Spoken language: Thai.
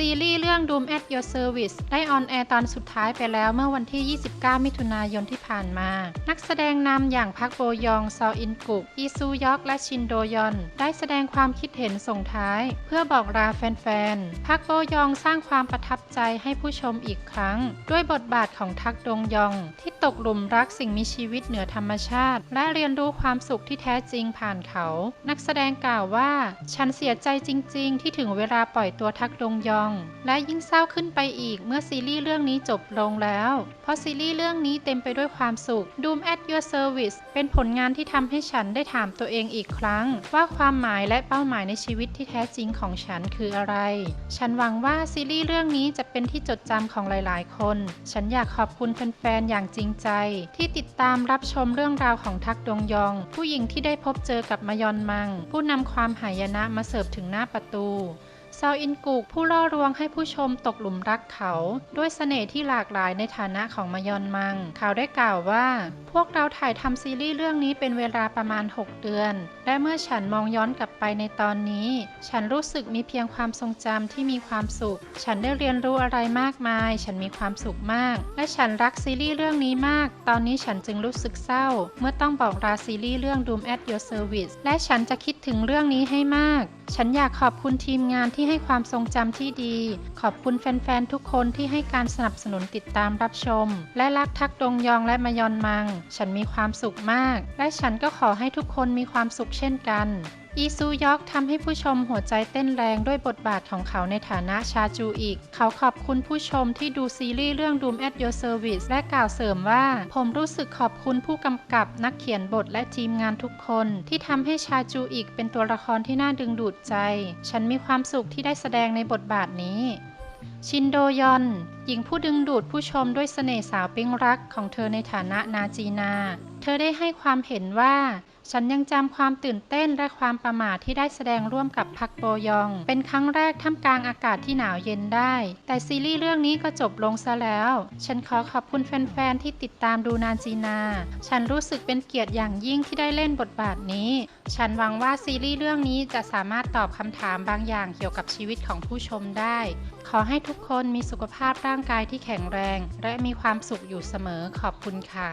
ซีรีส์เรื่อง Doom at Your Service ได้ออนแอร์ตอนสุดท้ายไปแล้วเมื่อวันที่ 29 มิถุนายนที่ผ่านมา นักแสดงนำอย่างพักโบยอง ซออินกุก อีซูยอก และชินโดยอน ได้แสดงความคิดเห็นส่งท้าย เพื่อบอกลาแฟนๆ พักโบยองสร้างความประทับใจให้ผู้ชมอีกครั้ง ด้วยบทบาทของทักดงยอง ที่ตกหลุมรักสิ่งมีชีวิตเหนือธรรมชาติ และเรียนรู้ความสุขที่แท้จริงผ่านเขา นักแสดงกล่าวว่า ฉันเสียใจจริง ๆ ที่ถึงเวลาปล่อยตัวทักดงยองและยิ่งเศร้าขึ้นไปอีกเมื่อซีรีส์เรื่องนี้จบลงแล้ว เพราะซีรีส์เรื่องนี้เต็มไปด้วยความสุข Doom at Your Service เป็นผลงานที่ทำให้ฉันได้ถามตัวเองอีกครั้ง ว่าความหมายและเป้าหมายในชีวิตที่แท้จริงของฉันคืออะไร ฉันหวังว่าซีรีส์เรื่องนี้จะเป็นที่จดจำของหลาย ๆ คน ฉันอยากขอบคุณแฟน ๆ อย่างจริงใจ ที่ติดตามรับชมเรื่องราวของทักดงยอง ผู้หญิงที่ได้พบเจอกับมยอนมัง ผู้นำความหายนะมาเสิร์ฟถึงหน้าประตู ซาวอินกูกผู้ล่อลวงให้ผู้ชมตกหลุมรักเขา ด้วยเสน่ห์ที่หลากหลายในฐานะของมยอนมัง เขาได้กล่าวว่า พวกเราถ่ายทำซีรีส์เรื่องนี้เป็นเวลาประมาณ 6 เดือน และเมื่อฉันมองย้อนกลับไปในตอนนี้ ฉันรู้สึกมีเพียงความทรงจำที่มีความสุข ฉันได้เรียนรู้อะไรมากมาย ฉันมีความสุขมาก และฉันรักซีรีส์เรื่องนี้มาก ตอนนี้ฉันจึงรู้สึกเศร้า เมื่อต้องบอกลาซีรีส์เรื่อง Doom at Your Service และฉันจะคิดถึงเรื่องนี้ให้มาก ฉันอยากขอบคุณทีมงานที่ให้ความทรงจำที่ดี ขอบคุณแฟน ๆ ทุกคนที่ให้การสนับสนุนติดตามรับชม และรักทักดงยองและมายอนมัง ฉันมีความสุขมาก และฉันก็ขอให้ทุกคนมีความสุขเช่นกัน อีซูยอกทำให้ผู้ชมหัวใจเต้นแรงด้วยบทบาทของเขาในฐานะชาจูอีก เขาขอบคุณผู้ชมที่ดูซีรีส์เรื่อง Doom at Your Service และกล่าวเสริมว่า ผมรู้สึกขอบคุณผู้กำกับนักเขียนบทและทีมงานทุกคน ที่ทำให้ชาจูอีกเป็นตัวละครที่น่าดึงดูดใจ ฉันมีความสุขที่ได้แสดงในบทบาทนี้ ชินโดยอน หญิงผู้ดึงดูดผู้ชมด้วยเสน่ห์สาวปิ๊งรักของเธอในฐานะนาจีนา เธอได้ให้ความเห็นว่า ฉันยังจำความตื่นเต้นและความประหม่าที่ได้แสดงร่วมกับพักโบยอง เป็นครั้งแรกท่ามกลางอากาศที่หนาวเย็นได้ แต่ซีรีส์เรื่องนี้ก็จบลงซะแล้ว ฉันขอขอบคุณแฟนๆ ที่ติดตามดูนานจีนา ฉันรู้สึกเป็นเกียรติอย่างยิ่งที่ได้เล่นบทบาทนี้ ฉันหวังว่าซีรีส์เรื่องนี้จะสามารถตอบคำถามบางอย่างเกี่ยวกับชีวิตของผู้ชมได้ ขอให้ทุกคนมีสุขภาพร่างกายที่แข็งแรง และมีความสุขอยู่เสมอขอบคุณค่ะ